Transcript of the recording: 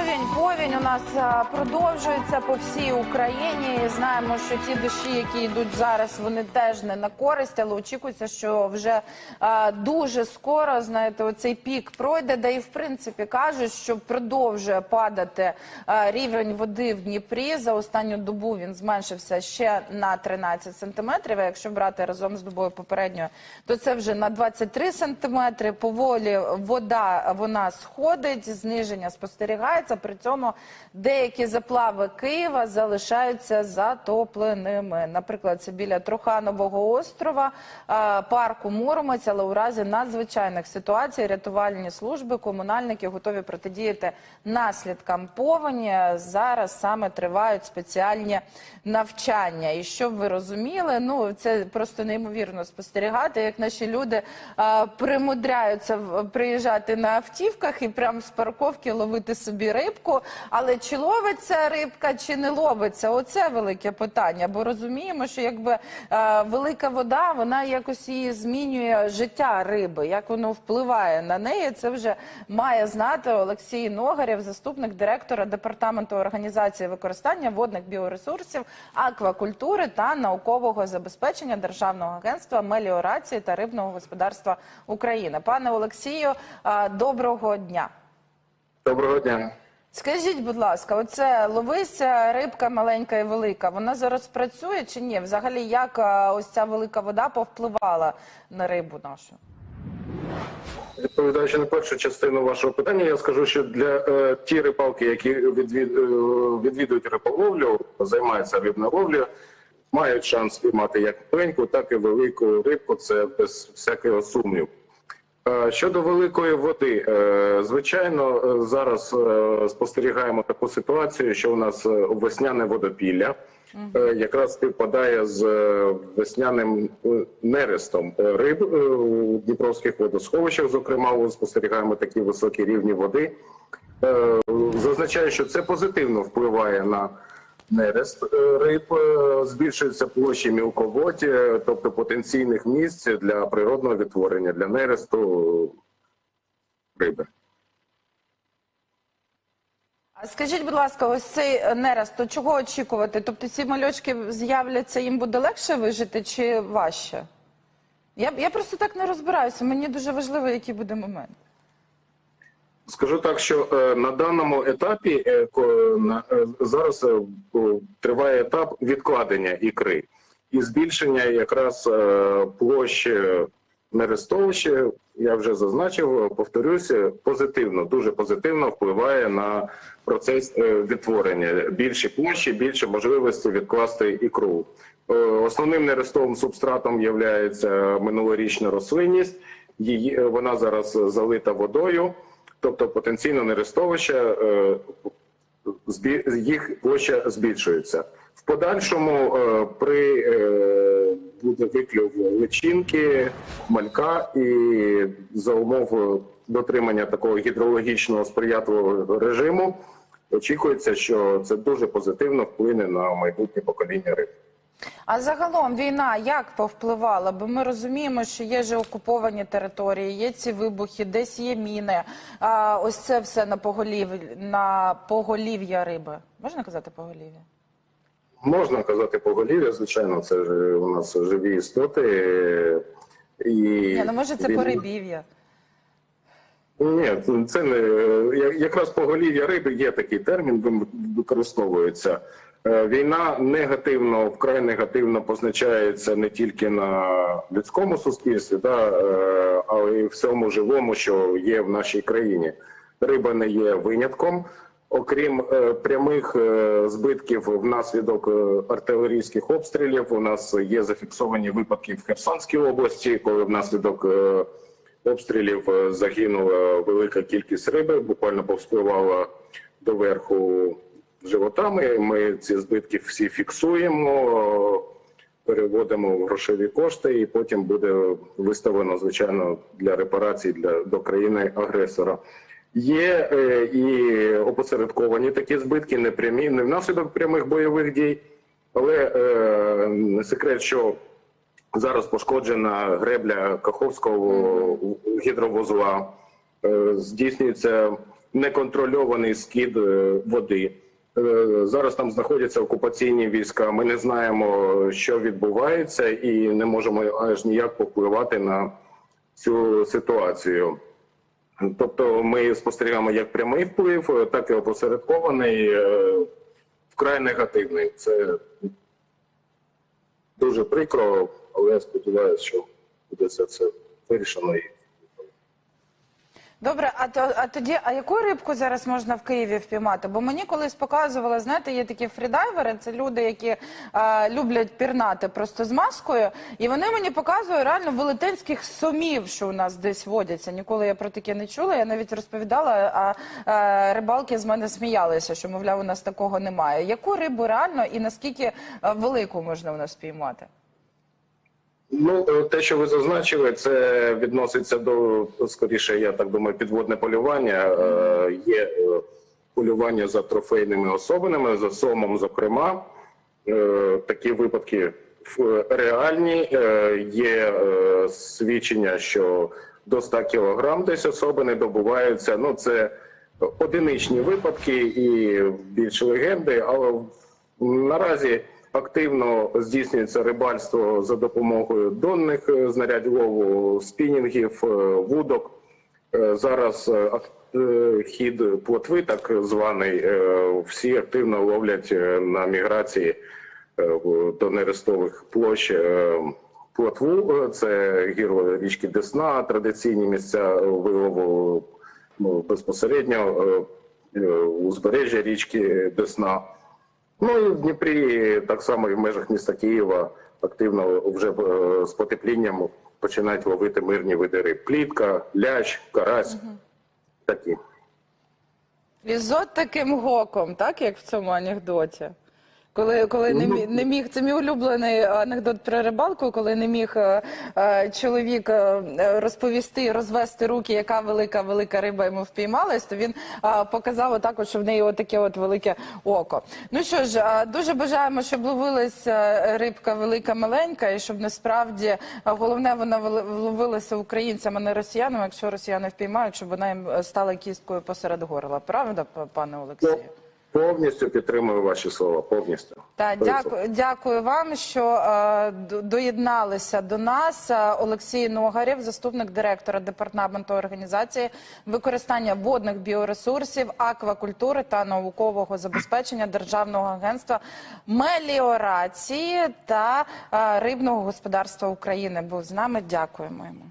повінь. Повінь у нас продовжується по всій Україні. Знаємо, що ті дощі, які йдуть зараз, вони теж не на користь, але очікується, що вже а, дуже скоро знаєте, оцей пік пройде. Да і в принципі кажуть, що продовжує падати а, рівень води в Дніпрі. За останню добу він зменшився ще на 13 сантиметрів. А якщо брати разом з добою попередньою, то це вже на 23 сантиметри. Поволі вода вона сходить, зниження спостерігається. При цьому деякі заплави Києва залишаються затопленими. Наприклад, це біля Труханового острова, парку Муромець, але у разі надзвичайних ситуацій рятувальні служби, комунальники готові протидіяти наслідкам повені. Зараз саме тривають спеціальні навчання. І щоб ви розуміли, ну це просто неймовірно спостерігати, як наші люди примудряються приїжджати на автівках і прямо з парковки ловити собі рибку. Але чи ловиться рибка, чи не ловиться? Оце велике питання. Бо розуміємо, що якби е, велика вода, вона якось її змінює життя риби. Як воно впливає на неї, це вже має знати Олексій Ногарєв, заступник директора департаменту організації використання водних біоресурсів, аквакультури та наукового забезпечення Державного агентства меліорації та рибного господарства України. Пане Олексію, е, доброго дня. Доброго дня. Скажіть, будь ласка, оце ловися рибка маленька і велика. Вона зараз працює чи ні? Взагалі, як е, ось ця велика вода повпливала на рибу нашу? Відповідаючи на першу частину вашого питання, я скажу, що для е, ті рибалки, які відвід, е, відвідують риболовлю, займаються рибноловлею, мають шанс спіймати як маленьку, так і велику рибку. Це без всякого сумніву. Е, Щодо великої води, е, звичайно, е, зараз спостерігаємо таку ситуацію, що у нас весняне водопілля якраз співпадає з весняним нерестом риб у дніпровських водосховищах. Зокрема, спостерігаємо такі високі рівні води. Зазначаю, що це позитивно впливає на нерест е, риб, е, збільшуються площі мілководді, е, тобто потенційних місць для природного відтворення, для нересту риби. Скажіть, будь ласка, ось цей е, нерест, то чого очікувати? Тобто ці мальочки з'являться, їм буде легше вижити чи важче? Я, я просто так не розбираюся. Мені дуже важливо, який буде момент. Скажу так, що е, на даному етапі е, е, зараз триває етап відкладення ікри і збільшення якраз площі нерестовища, я вже зазначив, повторюся, позитивно, дуже позитивно впливає на процес відтворення. Більші площі, більше можливості відкласти ікру. Основним нерестовим субстратом є минулорічна рослинність. Вона зараз залита водою. Тобто потенційно нерестовище, їх площа збільшується. В подальшому е, при е, буде виклюв личинки, малька і за умов дотримання такого гідрологічного сприятливого режиму очікується, що це дуже позитивно вплине на майбутнє покоління риб. А загалом війна як повпливала? Бо ми розуміємо, що є же окуповані території, є ці вибухи, десь є міни. А ось це все на поголів на поголів'я риби. Можна казати поголів'я? Можна казати поголів'я, звичайно, це ж у нас живі істоти. І Ні, ну може це він- порибів'я. Ні, це не я- якраз поголів'я риби є такий термін, він використовується. Е, Війна негативно, вкрай негативно позначається не тільки на людському суспільстві, да, е, але й всьому живому, що є в нашій країні. Риба не є винятком. Окрім е, прямих збитків внаслідок артилерійських обстрілів, у нас є зафіксовані випадки в Херсонській області, коли внаслідок обстрілів загинула велика кількість риби, буквально повспливала до верху животами. Ми ці збитки всі фіксуємо, переводимо в грошові кошти, і потім буде виставлено звичайно для репарацій для до країни агресора. Є е, і опосередковані такі збитки, не прямі, не внаслідок прямих бойових дій, але е, не секрет, що Зараз пошкоджена гребля Каховського гідровузла. Е, Здійснюється неконтрольований скид е, води. Е, Зараз там знаходяться окупаційні війська. Ми не знаємо, що відбувається, і не можемо аж ніяк повпливати на цю ситуацію. Тобто ми спостерігаємо як прямий вплив, так і опосередкований, е, вкрай негативний. Це дуже прикро, але я сподіваюся, що буде все це вирішено. І Добре, а то а тоді, а яку рибку зараз можна в Києві впіймати? Бо мені колись показували, знаєте, є такі фрідайвери, це люди, які а, люблять пірнати просто з маскою, і вони мені показують реально велетенських сомів, що у нас десь водяться. Ніколи я про таке не чула. Я навіть розповідала, а, а рибалки з мене сміялися, що мовляв, у нас такого немає. Яку рибу реально і наскільки велику можна у нас впіймати? Ну, е, те, що ви зазначили, це відноситься до скоріше, я так думаю, підводне полювання. Е, Є е, полювання за трофейними особинами, за сомом, зокрема. Такі випадки реальні. Є свідчення, що до 100 кілограм десь особини добуваються. Ну, це одиничні випадки і більше легенди, але наразі активно здійснюється рибальство за допомогою донних е, знарядь лову, спінінгів, е, вудок. Е, Зараз хід плотви, так званий, всі активно ловлять на міграції до нерестових площ плотву. Це гірло річки Десна, традиційні місця вилову ну, безпосередньо узбережжя річки Десна. Ну і в Дніпрі так само і в межах міста Києва активно вже е, з потеплінням починають ловити мирні види риб. Плітка, лящ, карась. Такі. І з от таким гоком, так як в цьому анекдоті. Коли, коли не, міг, не міг, це мій улюблений анекдот про рибалку, коли не міг е, е, чоловік е, розповісти, розвести руки, яка велика велика риба йому впіймалась, то він е, показав отак, що в неї отаке от велике око. Ну що ж, е, дуже бажаємо, щоб ловилася рибка велика, маленька, і щоб насправді е, головне вона ловилася українцям, а не росіянам. Якщо росіяни впіймають, щоб вона їм стала кісткою посеред горла. Правда, пане Олексію? Повністю підтримую ваші слова. Повністю. Так, дякую, дякую вам, що е, доєдналися до нас. Е, Олексій Ногарєв, заступник директора департаменту організації використання водних біоресурсів, аквакультури та наукового забезпечення Державного агентства меліорації та е, рибного господарства України. Був з нами. Дякуємо йому.